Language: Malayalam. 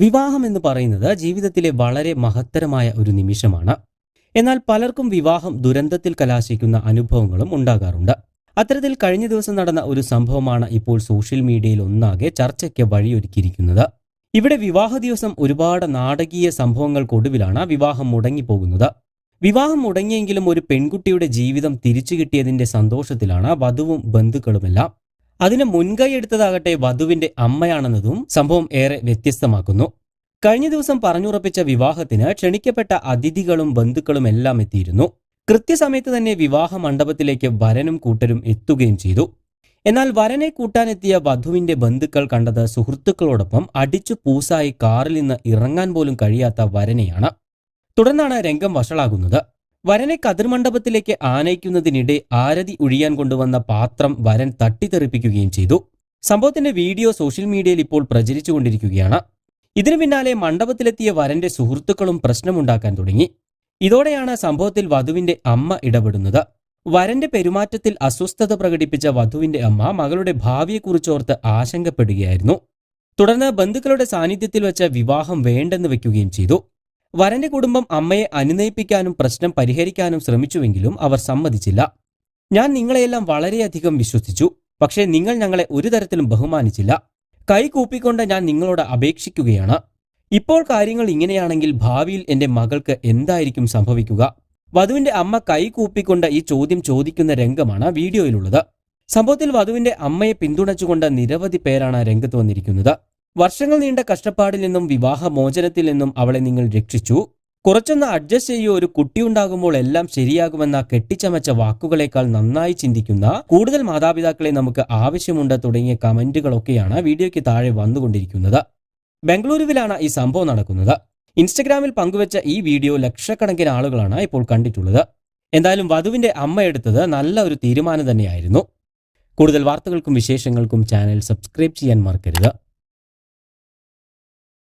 വിവാഹം എന്ന് പറയുന്നത് ജീവിതത്തിലെ വളരെ മഹത്തരമായ ഒരു നിമിഷമാണ്. എന്നാൽ പലർക്കും വിവാഹം ദുരന്തത്തിൽ കലാശിക്കുന്ന അനുഭവങ്ങളും ഉണ്ടാകാറുണ്ട്. അത്തരത്തിൽ കഴിഞ്ഞ ദിവസം നടന്ന ഒരു സംഭവമാണ് ഇപ്പോൾ സോഷ്യൽ മീഡിയയിൽ ഒന്നാകെ ചർച്ചയ്ക്ക് വഴിയൊരുക്കിയിരിക്കുന്നത്. ഇവിടെ വിവാഹ ദിവസം ഒരുപാട് നാടകീയ സംഭവങ്ങൾക്കൊടുവിലാണ് വിവാഹം മുടങ്ങിപ്പോകുന്നത്. വിവാഹം മുടങ്ങിയെങ്കിലും ഒരു പെൺകുട്ടിയുടെ ജീവിതം തിരിച്ചു കിട്ടിയതിന്റെ സന്തോഷത്തിലാണ് വധുവും ബന്ധുക്കളുമെല്ലാം അതിന് മുൻകൈ എടുത്തതാകട്ടെ വധുവിന്റെ അമ്മയാണെന്നതും സംഭവം ഏറെ വ്യത്യസ്തമാക്കുന്നു. കഴിഞ്ഞ ദിവസം പറഞ്ഞുറപ്പിച്ച വിവാഹത്തിന് ക്ഷണിക്കപ്പെട്ട അതിഥികളും ബന്ധുക്കളും എല്ലാം എത്തിയിരുന്നു. കൃത്യസമയത്ത് തന്നെ വിവാഹ മണ്ഡപത്തിലേക്ക് വരനും കൂട്ടരും എത്തുകയും ചെയ്തു. എന്നാൽ വരനെ കൂട്ടാനെത്തിയ വധുവിന്റെ ബന്ധുക്കൾ കണ്ടത് സുഹൃത്തുക്കളോടൊപ്പം അടിച്ചു പൂസായി കാറിൽ നിന്ന് ഇറങ്ങാൻ പോലും കഴിയാത്ത വരനെയാണ്. തുടർന്നാണ് രംഗം വഷളാകുന്നത്. വരനെ കതിർമണ്ഡപത്തിലേക്ക് ആനയിക്കുന്നതിനിടെ ആരതി ഒഴിയാൻ കൊണ്ടുവന്ന പാത്രം വരൻ തട്ടിത്തെറിപ്പിക്കുകയും ചെയ്തു. സംഭവത്തിന്റെ വീഡിയോ സോഷ്യൽ മീഡിയയിൽ ഇപ്പോൾ പ്രചരിച്ചുകൊണ്ടിരിക്കുകയാണ്. ഇതിനു പിന്നാലെ മണ്ഡപത്തിലെത്തിയ വരന്റെ സുഹൃത്തുക്കളും പ്രശ്നമുണ്ടാക്കാൻ തുടങ്ങി. ഇതോടെയാണ് സംഭവത്തിൽ വധുവിന്റെ അമ്മ ഇടപെടുന്നത്. വരന്റെ പെരുമാറ്റത്തിൽ അസ്വസ്ഥത പ്രകടിപ്പിച്ച വധുവിന്റെ അമ്മ മകളുടെ ഭാവിയെക്കുറിച്ചോർത്ത് ആശങ്കപ്പെടുകയായിരുന്നു. തുടർന്ന് ബന്ധുക്കളുടെ സാന്നിധ്യത്തിൽ വെച്ച വിവാഹം വേണ്ടെന്ന് വെക്കുകയും ചെയ്തു. വരന്റെ കുടുംബം അമ്മയെ അനുനയിപ്പിക്കാനും പ്രശ്നം പരിഹരിക്കാനും ശ്രമിച്ചുവെങ്കിലും അവർ സമ്മതിച്ചില്ല. ഞാൻ നിങ്ങളെയെല്ലാം വളരെയധികം വിശ്വസിച്ചു. പക്ഷേ നിങ്ങൾ ഞങ്ങളെ ഒരു തരത്തിലും ബഹുമാനിച്ചില്ല. കൈ കൂപ്പിക്കൊണ്ട് ഞാൻ നിങ്ങളോട് അപേക്ഷിക്കുകയാണ്. ഇപ്പോൾ കാര്യങ്ങൾ ഇങ്ങനെയാണെങ്കിൽ ഭാവിയിൽ എന്റെ മകൾക്ക് എന്തായിരിക്കും സംഭവിക്കുക? വധുവിന്റെ അമ്മ കൈ കൂപ്പിക്കൊണ്ട് ഈ ചോദ്യം ചോദിക്കുന്ന രംഗമാണ് വീഡിയോയിലുള്ളത്. സംഭവത്തിൽ വധുവിന്റെ അമ്മയെ പിന്തുണച്ചുകൊണ്ട് നിരവധി പേരാണ് രംഗത്ത് വന്നിരിക്കുന്നത്. വർഷങ്ങൾ നീണ്ട കഷ്ടപ്പാടിൽ നിന്നും വിവാഹമോചനത്തിൽ നിന്നും അവളെ നിങ്ങൾ രക്ഷിച്ചു. കുറച്ചൊന്ന് അഡ്ജസ്റ്റ് ചെയ്യോ. ഒരു കുട്ടിയുണ്ടാകുമ്പോൾ എല്ലാം ശരിയാകുമെന്ന കെട്ടിച്ചമച്ച വാക്കുകളേക്കാൾ നന്നായി ചിന്തിക്കുന്ന കൂടുതൽ മാതാപിതാക്കളെ നമുക്ക് ആവശ്യമുണ്ട് തുടങ്ങിയ കമന്റുകളൊക്കെയാണ് വീഡിയോയ്ക്ക് താഴെ വന്നുകൊണ്ടിരിക്കുന്നത്. ബംഗളൂരുവിലാണ് ഈ സംഭവം നടക്കുന്നത്. ഇൻസ്റ്റഗ്രാമിൽ പങ്കുവച്ച ഈ വീഡിയോ ലക്ഷക്കണക്കിന് ആളുകളാണ് ഇപ്പോൾ കണ്ടിട്ടുള്ളത്. എന്തായാലും വധുവിന്റെ അമ്മ എടുത്തത് നല്ല ഒരു തീരുമാനം തന്നെയായിരുന്നു. കൂടുതൽ വാർത്തകൾക്കും വിശേഷങ്ങൾക്കും ചാനൽ സബ്സ്ക്രൈബ് ചെയ്യാൻ മറക്കരുത്.